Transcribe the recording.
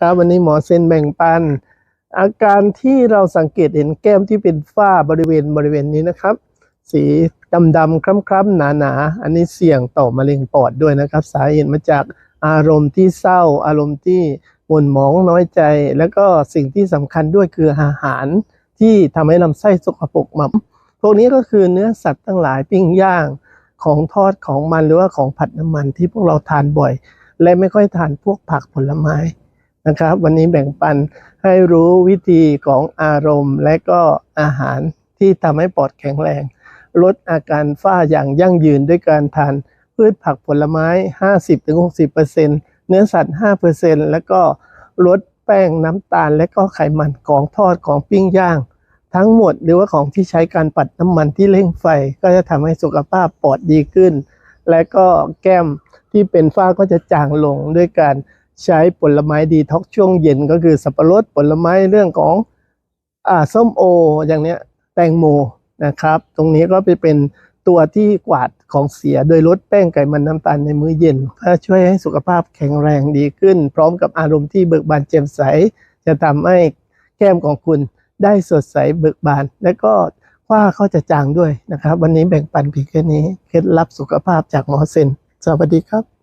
ครับ วันนี้หมอเซนแบ่งปัน อาการที่เราสังเกตเห็นแก้มที่เป็นฝ้าบริเวณบริเวณนี้นะครับ สีดำๆคล้ำๆหนาๆ อันนี้เสี่ยงต่อมะเร็งปอดด้วยนะครับ สาเหตุมาจากอารมณ์ที่เศร้า อารมณ์ที่หม่นหมองน้อยใจ แล้วก็สิ่งที่สำคัญด้วยคืออาหารที่ทำให้ลำไส้สกปรกมาพวกนี้ก็คือเนื้อสัตว์ทั้งหลายปิ้งย่างของทอดของมันหรือว่าของผัดน้ำมันที่พวกเราทานบ่อย และไม่ค่อยทานพวกผักผลไม้ นะครับ วันนี้แบ่งปันให้รู้วิธีของอารมณ์ และก็อาหารที่ทำให้ปอดแข็งแรง ลดอาการฝ้าอย่างยั่งยืนด้วยการทานพืชผักผลไม้ 50-60%เนื้อสัตว์ 5%แล้วก็ลดแป้งน้ำตาล และก็ไขมันของทอดของปิ้งย่าง ทั้งหมดหรือว่าของที่ใช้การปัดน้ำมันที่เร่งไฟ ก็จะทำให้สุขภาพปอดดีขึ้น และก็แก้มที่เป็นฝ้าก็จะจางลงด้วยการ ใช้ผลไม้ดีท็อกช่วงเย็นก็คือสับปะรดผลไม้เรื่องของอ่าส้มโออย่างเนี้ยแตงโมนะครับ ตรงนี้ก็ไปเป็นตัวที่กวาดของเสียโดยลดแป้งไขมันน้ำตาลในมื้อเย็นเพื่อช่วยให้สุขภาพแข็งแรงดีขึ้น พร้อมกับอารมณ์ที่เบิกบานแจ่มใส จะทำให้แก้มของคุณได้สดใสเบิกบาน และก็ว่าเขาจะจางด้วยนะครับ วันนี้แบ่งปันเพียงแค่นี้เคล็ดลับสุขภาพจากหมอเซนสวัสดีครับ